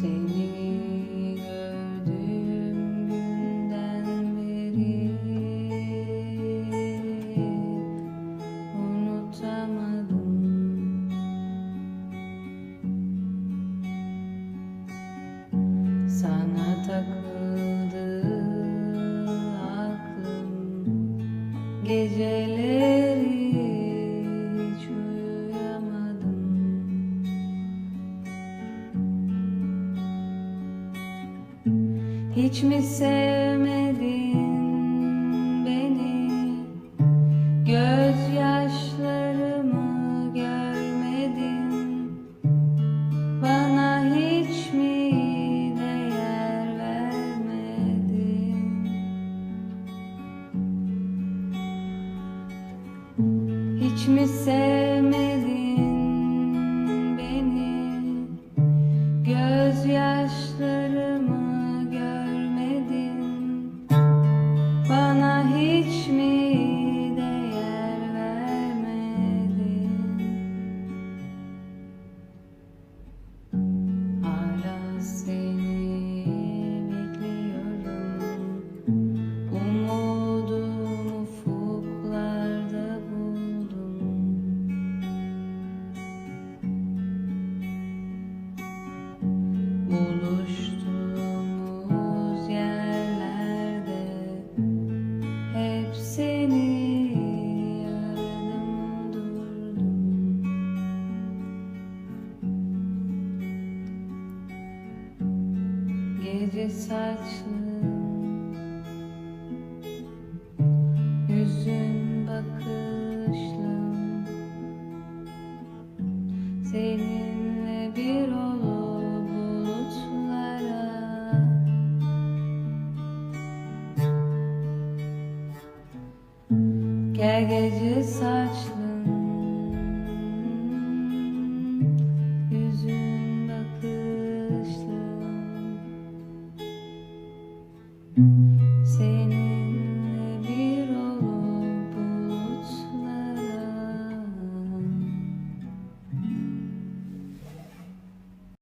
Seni gördüğüm beri unutamadım. Sana takıldı aklım Geceleri Hiç mi sevmedin beni? Gözyaşlarımı görmedin. Bana hiç mi değer vermedin? Hiç mi sevmedin beni? Gözyaşlarımı Bana hiç mi değer vermedin? Hala seni bekliyorum. Umudumu ufuklarda buldum. Buluştuğumuz Gece saçlım Yüzün bakışlım Seninle bir olup bulutlara. Gel gece saçlım